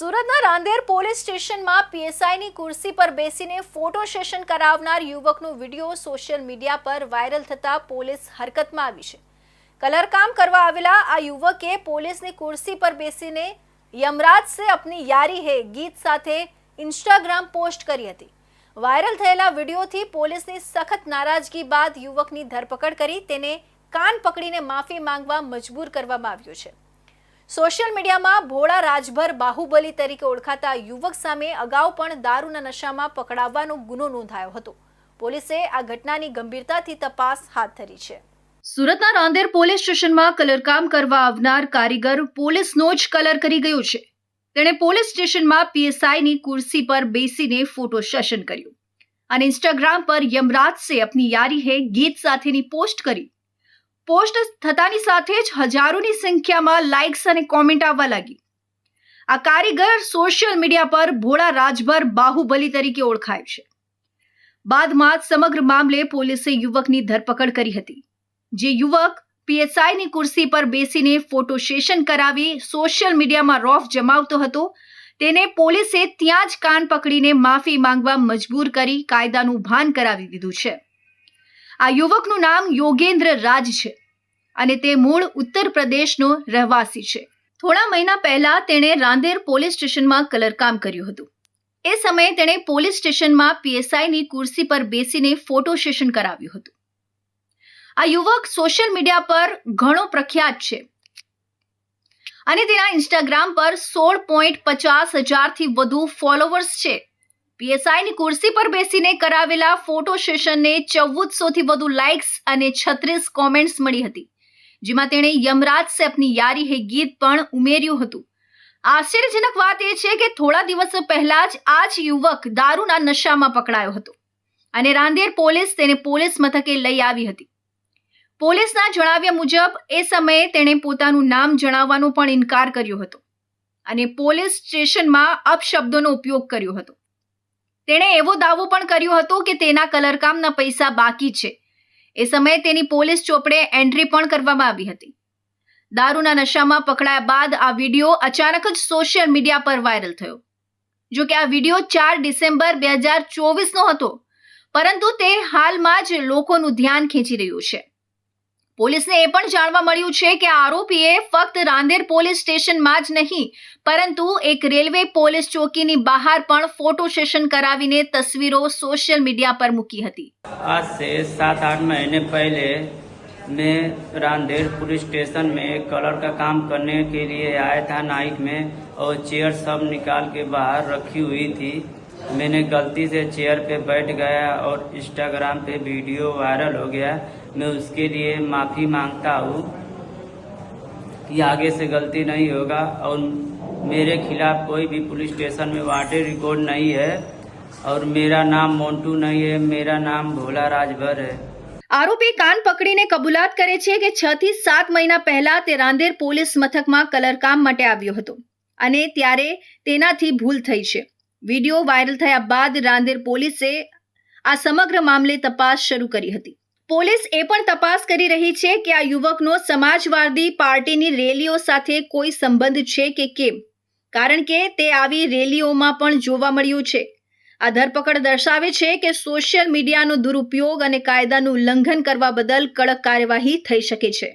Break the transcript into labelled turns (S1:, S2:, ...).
S1: સુરતના રાંદેર પોલીસ સ્ટેશનમાં પીએસઆઈની ખુરશી પર બેસીને ફોટો સેશન કરાવનાર યુવકનો વીડિયો સોશિયલ મીડિયા પર વાયરલ થતા પોલીસ હરકતમાં આવી છે. કલરકામ કરવા આવેલા આ યુવકે પોલીસની ખુરશી પર બેસીને યમરાજ સે અપની યારી હે ગીત સાથે ઇન્સ્ટાગ્રામ પોસ્ટ કરી હતી. વાયરલ થયેલા વિડીયોથી પોલીસની સખત નારાજગી બાદ યુવકની ધરપકડ કરી તેને કાન પકડીને માફી માંગવા મજબૂર કરવામાં આવ્યો છે. સોશિયલ મીડિયામાં ભોળા રાજભર બાહુબલી તરીકે ઓળખાતા યુવક સામે અગાઉ પણ દારૂના નશામાં પકડાવવાનો ગુનો નોંધાયો હતો. પોલીસે આ ઘટનાની ગંભીરતાથી તપાસ હાથ ધરી છે. સુરતના રાંદેર પોલીસ સ્ટેશનમાં કલરકામ કરવા આવનાર કારીગર પોલીસનો જ કલર કરી ગયો છે. તેણે પોલીસ સ્ટેશનમાં પીએસઆઈની ખુરશી પર બેસીને ફોટો સેશન કર્યું. અને ઇન્સ્ટાગ્રામ પર યમરાજ સે અપની યારી હે ગીત સાથેની પોસ્ટ કરી. પોસ્ટ થતાની સાથે જ હજારોની સંખ્યામાં લાઇક્સ અને કોમેન્ટ આવવા લાગી. આ કારીગર સોશિયલ મીડિયા પર ભોળા રાજભર બાહુબલી તરીકે ઓળખાય છે. બાદમાં સમગ્ર મામલે પોલીસે યુવકની ધરપકડ કરી હતી. જે યુવક પીએસઆઈની ખુરશી પર બેસીને ફોટો સેશન કરાવી સોશિયલ મીડિયામાં રોફ જમાવતો હતો, તેને પોલીસે ત્યાં જ કાન પકડીને માફી માંગવા મજબૂર કરી કાયદાનું ભાન કરાવી દીધું છે. આ યુવકનું નામ યોગેન્દ્ર રાજ છે અને તે મૂળ ઉત્તર પ્રદેશનો રહેવાસી છે. થોડા મહિના પહેલા તેણે રાંદેર પોલીસ સ્ટેશનમાં કલરકામ કર્યું હતું. એ સમયે તેણે પોલીસ સ્ટેશનમાં પીએસઆઈની ખુરશી પર બેસીને ફોટો સેશન કરાવ્યું હતું. આ યુવક સોશિયલ મીડિયા પર ઘણો પ્રખ્યાત છે અને તેના ઇન્સ્ટાગ્રામ પર સોળ પોઈન્ટ પચાસ હજારથી વધુ ફોલોવર્સ છે. પીએસઆઈની ખુરશી પર બેસીને કરાવેલા ફોટો સેશનને ચૌદસોથી વધુ લાઇક્સ અને છત્રીસ કોમેન્ટ્સ મળી હતી. જેમાં તેણે યમરાજ સેપની યારી હે ગીત પણ ઉમેર્યું હતું. આશ્ચર્યજનક વાત એ છે કે થોડા દિવસો પહેલા જ આ જ યુવક દારૂના નશામાં પકડાયો હતો અને રાંદેર પોલીસ તેને પોલીસ મથકે લઈ આવી હતી. પોલીસના જણાવ્યા મુજબ, એ સમયે તેણે પોતાનું નામ જણાવવાનો પણ ઇનકાર કર્યો હતો અને પોલીસ સ્ટેશનમાં અપશબ્દોનો ઉપયોગ કર્યો હતો. તેણે એવો દાવો પણ કર્યો હતો કે તેના કલરકામના પૈસા બાકી છે. એ સમયે તેની પોલીસ ચોપડે એન્ટ્રી પણ કરવામાં આવી હતી. દારૂના નશામાં પકડાયા બાદ આ વીડિયો અચાનક જ સોશિયલ મીડિયા પર વાયરલ થયો. જો કે આ વીડિયો ચાર ડિસેમ્બર બે હજાર ચોવીસનો હતો, પરંતુ તે હાલમાં જ લોકોનું ધ્યાન ખેંચી રહ્યું છે. પોલીસને એ પણ જાણવા મળ્યું છે કે આરોપીએ ફક્ત રાંદેર પોલીસ સ્ટેશનમાં જ નહીં, પરંતુ એક રેલવે પોલીસ ચોકીની બહાર પણ ફોટો સેશન કરાવીને તસવીરો સોશિયલ મીડિયા પર મૂકી હતી.
S2: આ સે સાત, આઠ મહિને પહેલે મેં रामदेर પોલીસ स्टेशन में कलर का काम करने के लिए आया था नाइट में और चेयर सब निकाल के बाहर रखी हुई मैंने गलती से चेयर पे बैठ गया और इंस्टाग्राम पे वीडियो वायरल हो गया मैं उसके लिए माफ़ी मांगता हूँ कि आगे से गलती नहीं होगा और मेरे खिलाफ कोई भी पुलिस स्टेशन में वाटे रिकॉर्ड नहीं है और मेरा नाम मोन्टू नहीं है मेरा नाम भोला राजभर है
S1: આરોપી કાન પકડીને કબૂલાત કરે છે કે છ થી સાત મહિના પહેલા તે રાંદેર પોલીસ મથકમાં કલરકામ માટે આવ્યો હતો અને ત્યારે તેનાથી ભૂલ થઈ છે વીડિયો વાયરલ થયા બાદ રાંદેર પોલીસે આ સમગ્ર મામલે તપાસ શરૂ કરી હતી. પોલીસ એ પણ તપાસ કરી રહી છે કે આ યુવકનો સમાજવાદી પાર્ટીની રેલીઓ સાથે કોઈ સંબંધ છે કે કેમ? કારણ કે તે આવી રેલીઓમાં પણ જોવા મળ્યું છે. આ ધરપકડ દર્શાવે છે કે સોશિયલ મીડિયાનો દુરુપયોગ અને કાયદાનું ઉલ્લંઘન કરવા બદલ કડક કાર્યવાહી થઈ શકે છે.